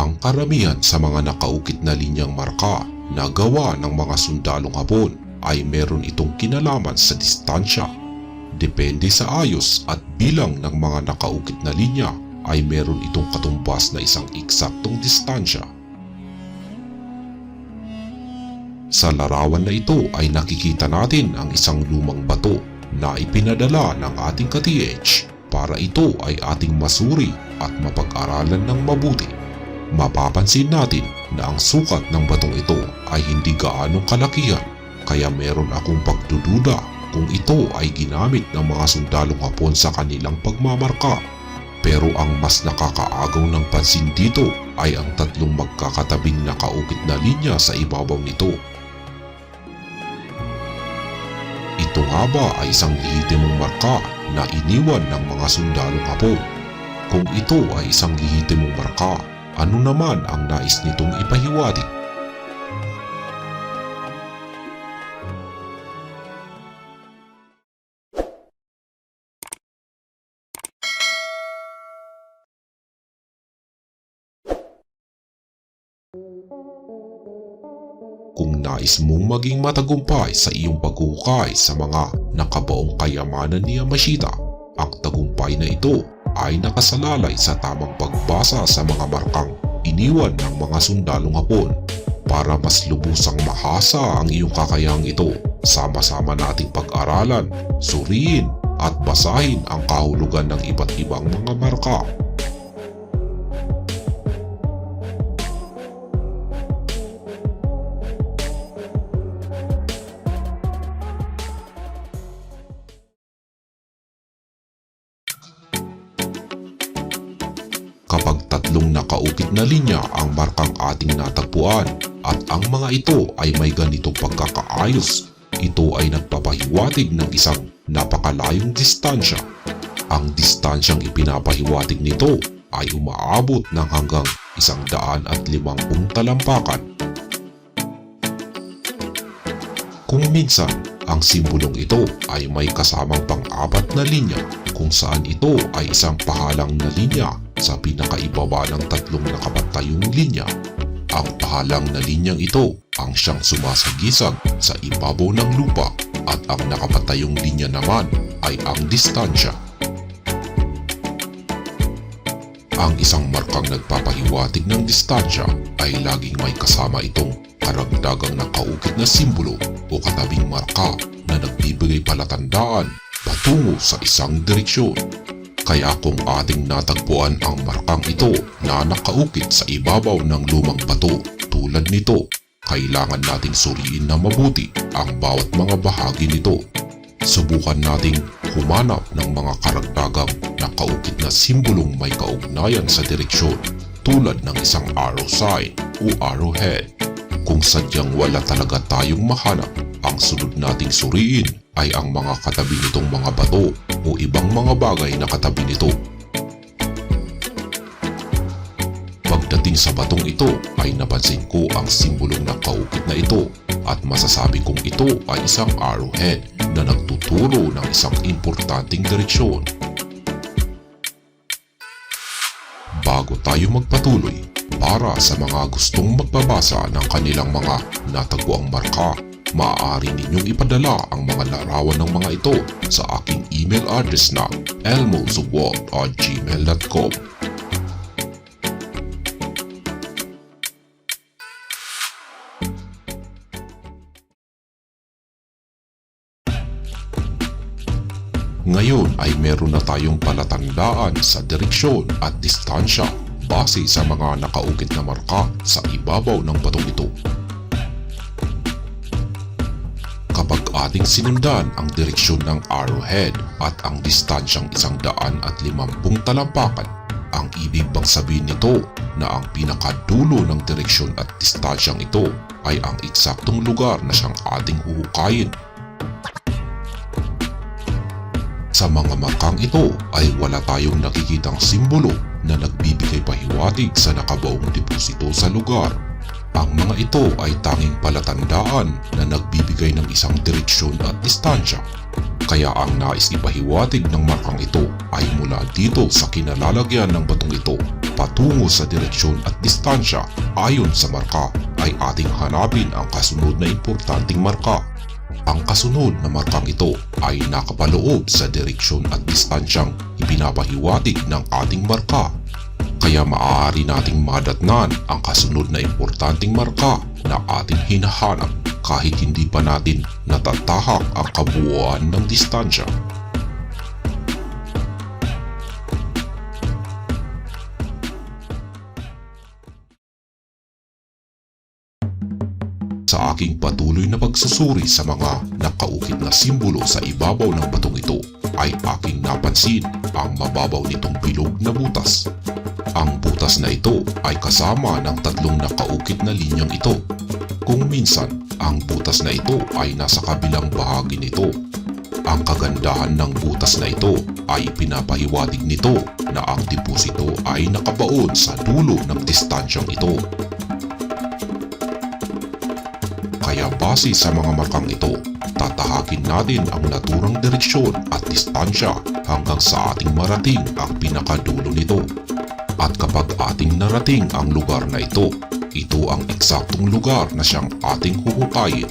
Ang karamihan sa mga nakaukit na linyang marka na gawa ng mga sundalong hapon ay meron itong kinalaman sa distansya. Depende sa ayos at bilang ng mga nakaukit na linya ay meron itong katumbas na isang eksaktong distansya. Sa larawan na ito ay nakikita natin ang isang lumang bato na ipinadala ng ating ka-TH para ito ay ating masuri at mapag-aralan ng mabuti. Mapapansin natin na ang sukat ng batong ito ay hindi gaanong kalakihan kaya meron akong pagdududa kung ito ay ginamit ng mga sundalong hapon sa kanilang pagmamarka. Pero ang mas nakakaagaw ng pansin dito ay ang tatlong magkakatabing nakaukit na linya sa ibabaw nito. Ito nga ba ay isang lehitimong marka na iniwan ng mga sundalong hapon? Kung ito ay isang lehitimong marka, ano naman ang nais nitong ipahiwatig? Kung nais mong maging matagumpay sa iyong paghukay sa mga nakabaong kayamanan ni Yamashita, ang tagumpay na ito ay nakasalalay sa tamang pagbasa sa mga markang iniwan ng mga sundalong hapon. Para mas lubusang mahasa ang iyong kakayahang ito, sama-sama nating pag-aralan, suriin at basahin ang kahulugan ng iba't ibang mga marka. Tatlong nakaukit na linya ang markang ating natagpuan at ang mga ito ay may ganitong pagkakaayos, ito ay nagpapahiwatig ng isang napakalayong distansya. Ang distansyang ipinapahiwatig nito ay umaabot ng hanggang isang daan at limampung talampakan. Kung minsan, ang simbolong ito ay may kasamang pang-apat na linya kung saan ito ay isang pahalang na linya sa pinakaibaba ng tatlong nakapatayong linya. Ang pahalang na linyang ito ang siyang sumasagisag sa ibabaw ng lupa at ang nakapatayong linya naman ay ang distansya. Ang isang markang nagpapahiwatig ng distansya ay laging may kasama itong karagdagang nakaukit na simbolo o katabing marka na nagbibigay palatandaan patungo sa isang direksyon. Kaya kung ating natagpuan ang markang ito na nakaukit sa ibabaw ng lumang bato tulad nito, kailangan nating suriin na mabuti ang bawat mga bahagi nito. Subukan nating humanap ng mga karagdagang nakaukit na simbolong may kaugnayan sa direksyon tulad ng isang arrow sign o arrowhead. Kung sadyang wala talaga tayong mahanap, ang sunod nating suriin ay ang mga katabi nitong mga bato o ibang mga bagay na katabi nito. Pagdating sa batong ito ay napansin ko ang simbolong nakaukit na ito at masasabi kong ito ay isang arrowhead na nagtuturo ng isang importanteng direksyon. Bago tayo magpatuloy, para sa mga gustong magbabasa ng kanilang mga natagpuang marka, maaari ninyong ipadala ang mga larawan ng mga ito sa aking email address na elmoswalt@gmail.com. Ngayon ay meron na tayong palatandaan sa direksyon at distansya base sa mga nakaukit na marka sa ibabaw ng batong ito. Ating sinundan ang direksyon ng arrowhead at ang distansyang isang daan at limampung talampakan. Ang ibig bang sabihin nito na ang pinakadulo ng direksyon at distansyang ito ay ang eksaktong lugar na siyang ating huhukayin. Sa mga markang ito ay wala tayong nakikitang simbolo na nagbibigay pahiwatig sa nakabaong deposito sa lugar. Ang mga ito ay tanging palatandaan na nagbibigay ng isang direksyon at distansya. Kaya ang nais ipahiwatig ng markang ito ay mula dito sa kinalalagyan ng batong ito patungo sa direksyon at distansya ayon sa marka ay ating hanapin ang kasunod na importanteng marka. Ang kasunod na markang ito ay nakapaloob sa direksyon at distansyang ipinapahiwatig ng ating marka. Kaya maaari nating madatnan ang kasunod na importanteng marka na ating hinahanap kahit hindi pa natin natatahak ang kabuuan ng distansya. Sa aking patuloy na pagsusuri sa mga nakaukit na simbolo sa ibabaw ng batong ito ay aking napansin ang mababaw nitong bilog na butas. Ang butas na ito ay kasama ng tatlong nakaukit na linyang ito. Kung minsan, ang butas na ito ay nasa kabilang bahagi nito. Ang kagandahan ng butas na ito ay pinapahiwatig nito na ang deposito ay nakabaon sa dulo ng distansyang ito. Kaya base sa mga markang ito, tatahakin natin ang naturang direksyon at distansya hanggang sa ating marating ang pinakadulo nito. At kapag ating narating ang lugar na ito, ito ang eksaktong lugar na siyang ating huhukayin.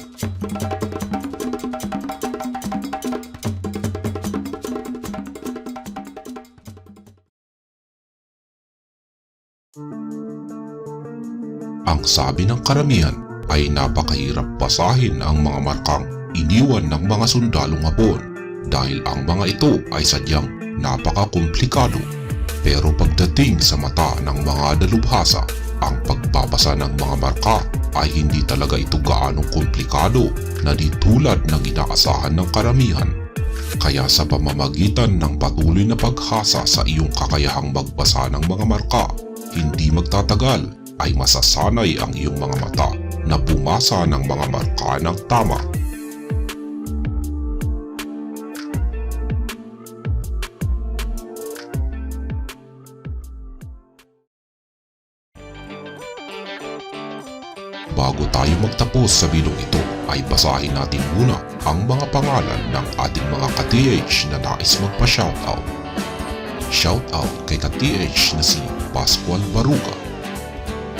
Ang sabi ng karamihan ay napakahirap basahin ang mga markang iniwan ng mga sundalong hapon dahil ang mga ito ay sadyang napakakomplikado. Pero pagdating sa mata ng mga dalubhasa, ang pagbabasa ng mga marka ay hindi talaga ito gaanong komplikado na di tulad ng inaasahan ng karamihan. Kaya sa pamamagitan ng patuloy na paghasa sa iyong kakayahang magbasa ng mga marka, hindi magtatagal ay masasanay ang iyong mga mata na bumasa ng mga marka ng tama. Bago tayo magtapos sa bilong ito ay basahin natin muna ang mga pangalan ng ating mga ka-TH na nais magpa-shoutout. Shoutout kay ka-TH na si Pascual Baruga.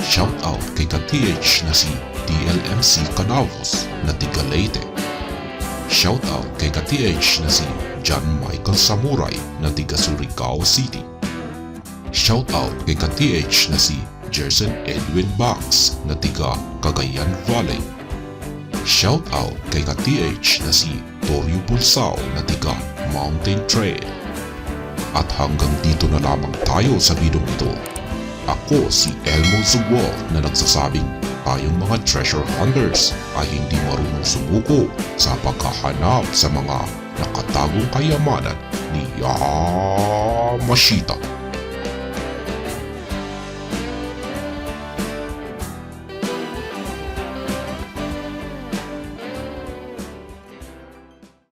Shoutout kay ka-TH na si DLMC Canavos na tiga. Shoutout kay ka-TH na si John Michael Samurai na tiga Surigao City. Shoutout kay ka-TH na si Jerson Edwin Bax na tiga Cagayan Valley. Shoutout kay ka-TH na si Torio Bulsao na tiga Mountain Trail. At hanggang dito na lamang tayo sa bidong ito. Ako si Elmo Zugwal na nagsasabing tayong mga treasure hunters ay hindi marunong sumuko sa paghahanap sa mga nakatagong kayamanan ni Yamashita.